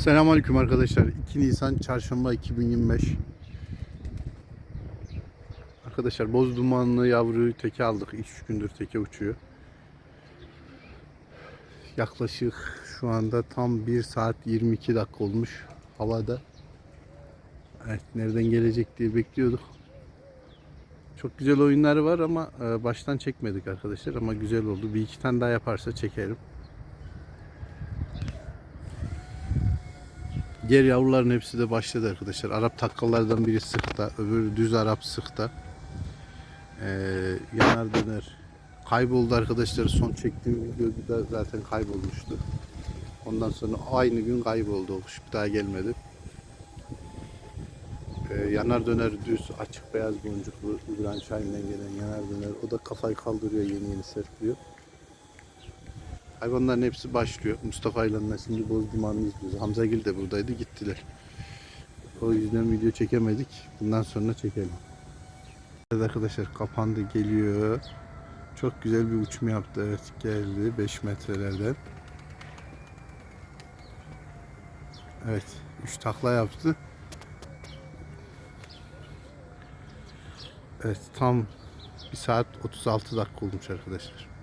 Selamünaleyküm arkadaşlar. 2 Nisan Çarşamba 2025. Arkadaşlar boz dumanlı yavruyu teke aldık. 3 gündür teke uçuyor. Yaklaşık şu anda tam 1 saat 22 dakika olmuş havada. Evet nereden gelecek diye bekliyorduk. Çok güzel oyunları var ama e, baştan çekmedik arkadaşlar ama güzel oldu. Bir iki tane daha yaparsa çekerim. Diğer yavruların hepsi de başladı arkadaşlar. Arap takkallardan biri sıkta, öbürü düz Arap sıkta. Ee, yanar döner. Kayboldu arkadaşlar. Son çektiğim videoda zaten kaybolmuştu. Ondan sonra aynı gün kayboldu. O kuş bir daha gelmedi. Ee, yanar döner düz, açık beyaz boncuklu İbrahim Şahin'den gelen yanar döner. O da kafayı kaldırıyor, yeni yeni serpiliyor. Hayvanların hepsi başlıyor. Mustafa ile şimdi boz dumanını izliyoruz. Hamza Gül de buradaydı gittiler. O yüzden video çekemedik. Bundan sonra çekelim. Evet arkadaşlar kapandı geliyor. Çok güzel bir uçum yaptı. Evet geldi 5 metrelerden. Evet 3 takla yaptı. Evet tam 1 saat 36 dakika olmuş arkadaşlar.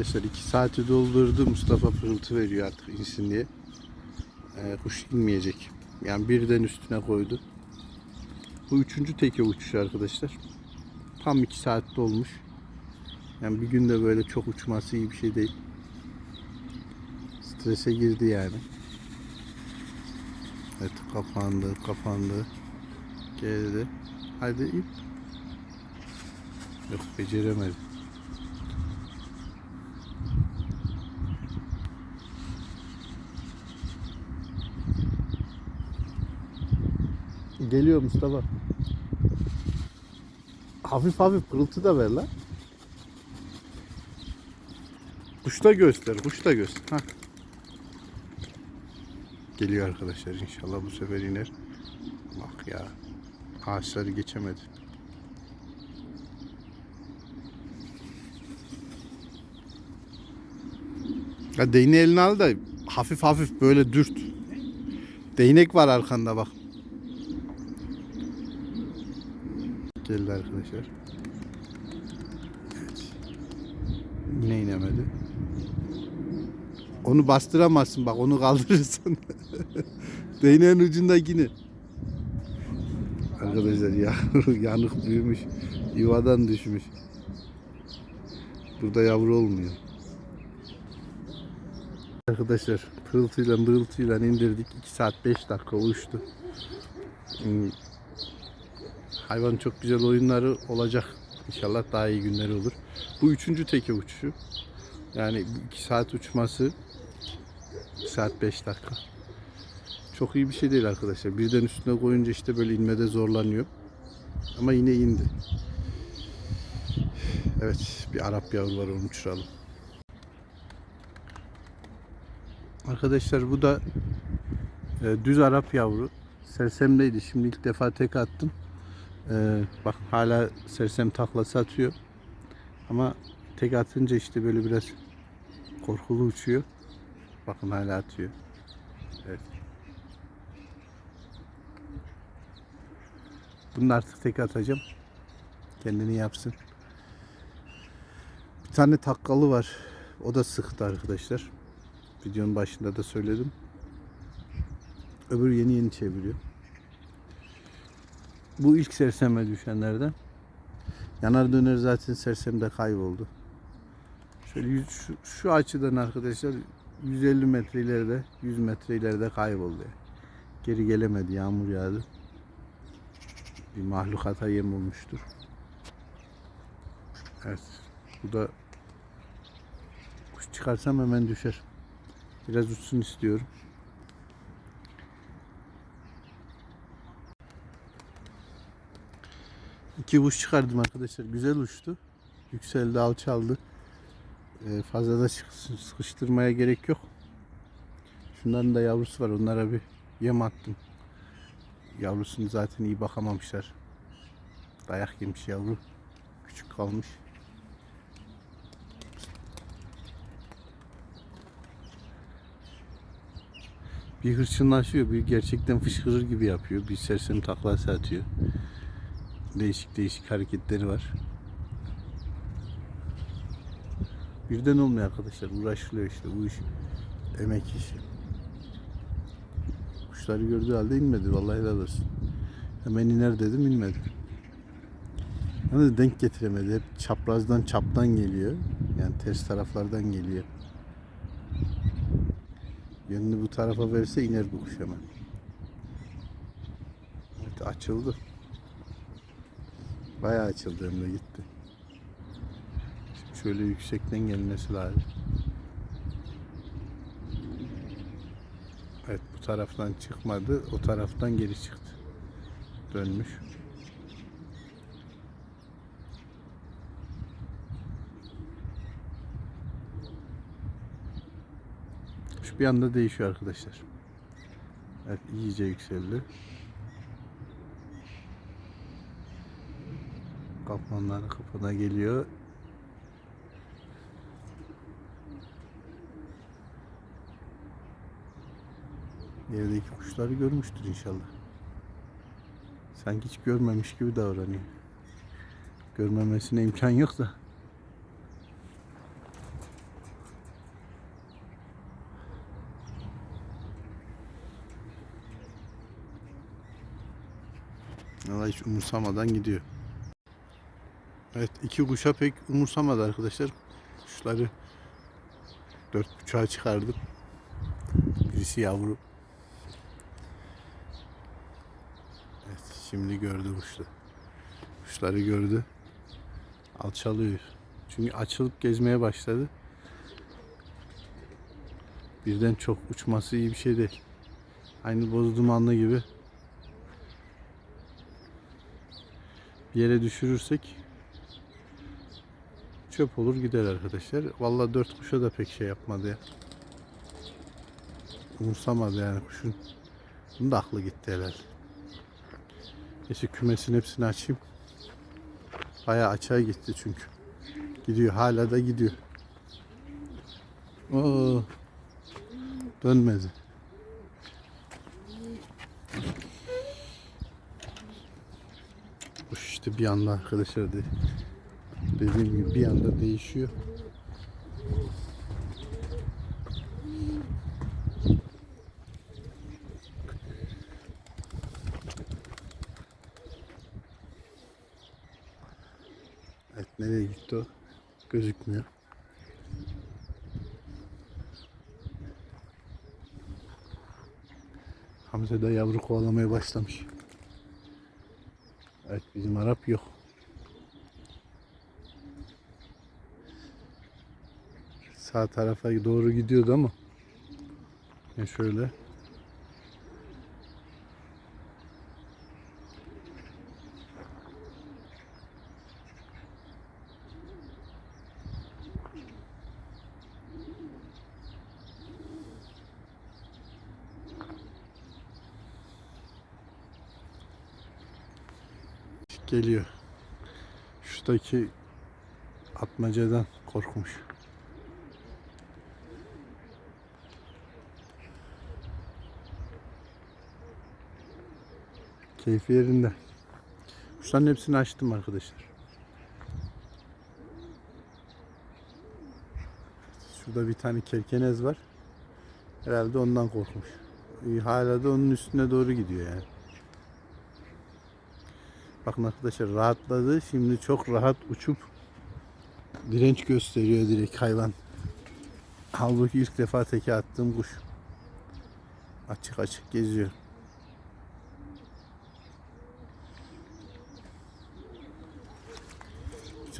Arkadaşlar 2 saati doldurdu. Mustafa pırıltı veriyor artık insin diye. Ee, kuş inmeyecek. Yani birden üstüne koydu. Bu üçüncü teke uçuş arkadaşlar. Tam 2 saat dolmuş. Yani bir günde böyle çok uçması iyi bir şey değil. Strese girdi yani. Evet kapandı kapandı. Geldi. Hadi ip. Yok beceremedi. Geliyor Mustafa. Hafif hafif pırıltı da ver lan. Kuş da göster, kuş da göster. Hah. Geliyor arkadaşlar inşallah bu sefer iner. Bak ya. Ağaçları geçemedi. Ya değneği eline al da hafif hafif böyle dürt. Değnek var arkanda bak. Geldi arkadaşlar. Evet. Yine inemedi. Onu bastıramazsın bak onu kaldırırsın. Değneğin ucunda yine. Arkadaşlar ya yanık büyümüş. Yuvadan düşmüş. Burada yavru olmuyor. Arkadaşlar pırıltıyla mırıltıyla indirdik. 2 saat 5 dakika uçtu. Hayvan çok güzel oyunları olacak. İnşallah daha iyi günleri olur. Bu üçüncü teke uçuşu. Yani 2 saat uçması 1 saat 5 dakika. Çok iyi bir şey değil arkadaşlar. Birden üstüne koyunca işte böyle inmede zorlanıyor. Ama yine indi. Evet bir Arap yavru var onu uçuralım. Arkadaşlar bu da e, düz Arap yavru. Sersemdeydi. Şimdi ilk defa tek attım. Ee, bak hala sersem taklası atıyor. Ama tek atınca işte böyle biraz korkulu uçuyor. Bakın hala atıyor. Evet. Bunu artık tek atacağım. Kendini yapsın. Bir tane takkalı var. O da sıktı arkadaşlar. Videonun başında da söyledim. Öbür yeni yeni çeviriyor. Bu ilk serseme düşenlerden. Yanar döner zaten sersemde kayboldu. Şöyle şu, şu açıdan arkadaşlar 150 metre ileride 100 metre ileride kayboldu. Geri gelemedi yağmur yağdı. Bir mahlukata yem olmuştur. Evet. Bu da kuş çıkarsam hemen düşer. Biraz uçsun istiyorum. İki kuş çıkardım arkadaşlar. Güzel uçtu. Yükseldi, alçaldı. Ee, fazla da sıkı- sıkıştırmaya gerek yok. Şunların da yavrusu var. Onlara bir yem attım. Yavrusunu zaten iyi bakamamışlar. Dayak yemiş yavru. küçük kalmış. Bir hırçınlaşıyor, bir gerçekten fışkırır gibi yapıyor. Bir sersem taklası atıyor. Değişik değişik hareketleri var. Birden olmuyor arkadaşlar. Uğraşılıyor işte bu iş. Emek işi. Kuşları gördüğü halde inmedi. Vallahi helal olsun. Hemen iner dedim inmedi. Yalnız denk getiremedi. Hep çaprazdan çaptan geliyor. Yani ters taraflardan geliyor. Yönünü bu tarafa verse iner bu kuş hemen. Evet açıldı. Bayağı açıldı hem de gitti. Şimdi şöyle yüksekten gelmesi lazım. Evet bu taraftan çıkmadı. O taraftan geri çıktı. Dönmüş. Şu bir anda değişiyor arkadaşlar. Evet iyice yükseldi. Kaplanlar kapına geliyor. Yerdeki kuşları görmüştür inşallah. Sanki hiç görmemiş gibi davranıyor. Görmemesine imkan yok da. Valla hiç umursamadan gidiyor. Evet iki kuşa pek umursamadı arkadaşlar. Kuşları dört buçuğa çıkardım. Birisi yavru. Evet şimdi gördü kuşları. Kuşları gördü. Alçalıyor. Çünkü açılıp gezmeye başladı. Birden çok uçması iyi bir şey değil. Aynı boz dumanlı gibi. Bir yere düşürürsek çöp olur gider arkadaşlar. Vallahi dört kuşa da pek şey yapmadı ya. Umursamadı yani kuşun. Bunun da aklı gitti herhalde. Neyse kümesin hepsini açayım. Bayağı açığa gitti çünkü. Gidiyor hala da gidiyor. Oo. Dönmedi. Kuş işte bir anda arkadaşlar de, dediğim gibi bir anda değişiyor. Evet nereye gitti o? Gözükmüyor. Hamza da yavru kovalamaya başlamış. Evet bizim Arap yok. Sağ tarafa doğru gidiyordu ama. Ya şöyle. geliyor. Şuradaki atmacadan korkmuş. Keyfi yerinde. Kuşların hepsini açtım arkadaşlar. Şurada bir tane kerkenez var. Herhalde ondan korkmuş. Hala da onun üstüne doğru gidiyor yani. Bakın arkadaşlar rahatladı. Şimdi çok rahat uçup direnç gösteriyor direkt hayvan. Halbuki ilk defa teke attığım kuş. Açık açık geziyor.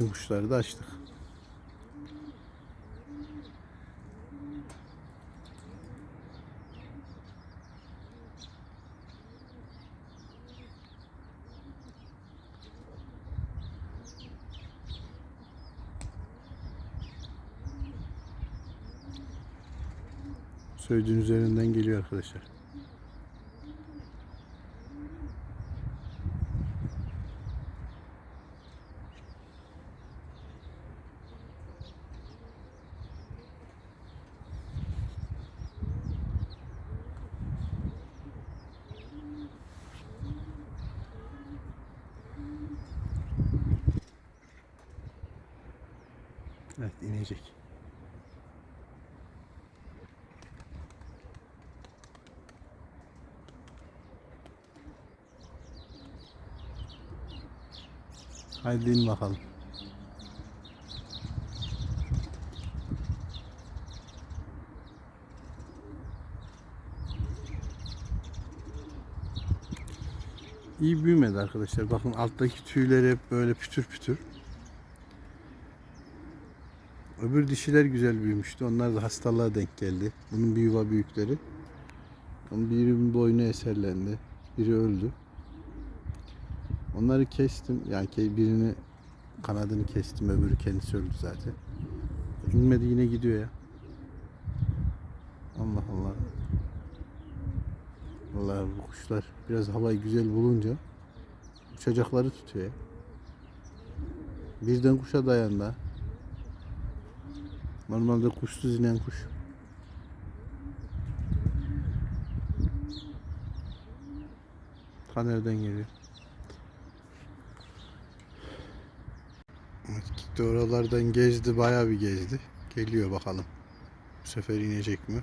Bütün kuşları da açtık. Söğüdün üzerinden geliyor arkadaşlar. Evet inecek. Haydi in bakalım. İyi büyümedi arkadaşlar. Bakın alttaki tüyleri hep böyle pütür pütür. Öbür dişiler güzel büyümüştü. Onlar da hastalığa denk geldi. Bunun bir yuva büyükleri. Onun birinin boynu eserlendi. Biri öldü. Onları kestim. Yani birini kanadını kestim. Öbürü kendisi öldü zaten. İnmedi yine gidiyor ya. Allah Allah. Vallahi bu kuşlar biraz havayı güzel bulunca uçacakları tutuyor ya. Birden kuşa dayandı. ha. Normalde kuşsuz inen kuş. Ta nereden geliyor? Evet, gitti oralardan gezdi, bayağı bir gezdi. Geliyor bakalım. Bu sefer inecek mi?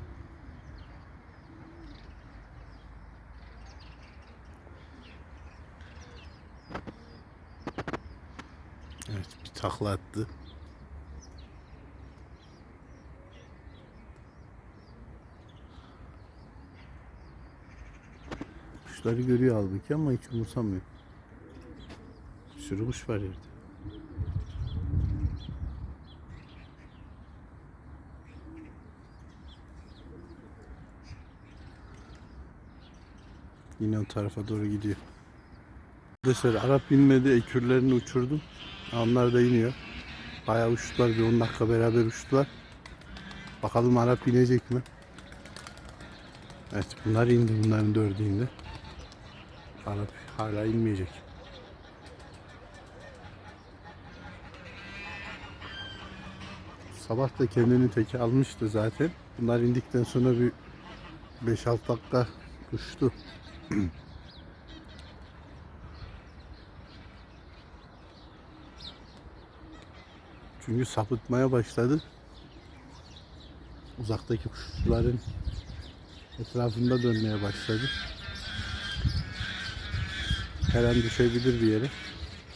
Evet, bir takla attı. Kuşları görüyor halbuki ama hiç umursamıyor. Bir sürü kuş var yerde. Yine o tarafa doğru gidiyor. Arkadaşlar Arap inmedi, ekürlerini uçurdum. Onlar da iniyor. Bayağı uçtular, bir 10 dakika beraber uçtular. Bakalım Arap inecek mi? Evet bunlar indi, bunların dördü indi. Arap hala inmeyecek. Sabah da kendini teki almıştı zaten. Bunlar indikten sonra bir 5-6 dakika uçtu. Çünkü sapıtmaya başladı. Uzaktaki kuşların etrafında dönmeye başladı. Her an düşebilir bir yere.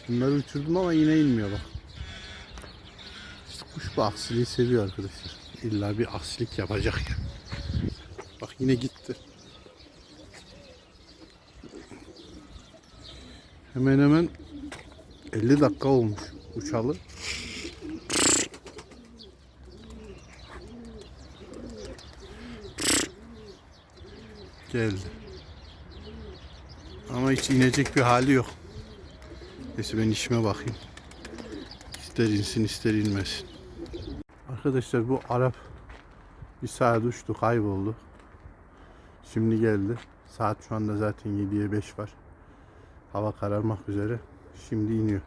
Bunları uçurdum ama yine inmiyor bak. İşte kuş bu aksiliği seviyor arkadaşlar. İlla bir aksilik yapacak ya. Bak yine gitti. Hemen hemen 50 dakika olmuş uçalı. Geldi. Ama hiç inecek bir hali yok. Neyse ben işime bakayım. İster insin ister inmesin. Arkadaşlar bu Arap bir saat uçtu kayboldu. Şimdi geldi. Saat şu anda zaten 7'ye 5 var. Hava kararmak üzere. Şimdi iniyor.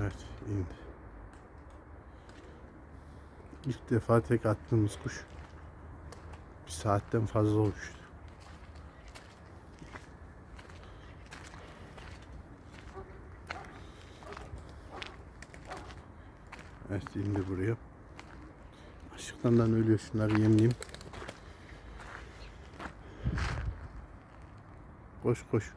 Evet indi. İlk defa tek attığımız kuş. Bir saatten fazla uçtu. Evet indi buraya. Açlıktan ölüyor şunları yemleyeyim. Koş koş.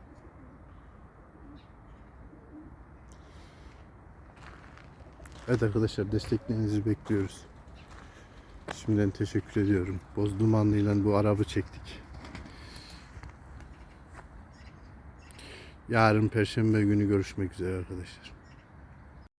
Evet arkadaşlar desteklerinizi bekliyoruz. Şimdiden teşekkür ediyorum. Boz dumanlıyla bu arabı çektik. Yarın perşembe günü görüşmek üzere arkadaşlar.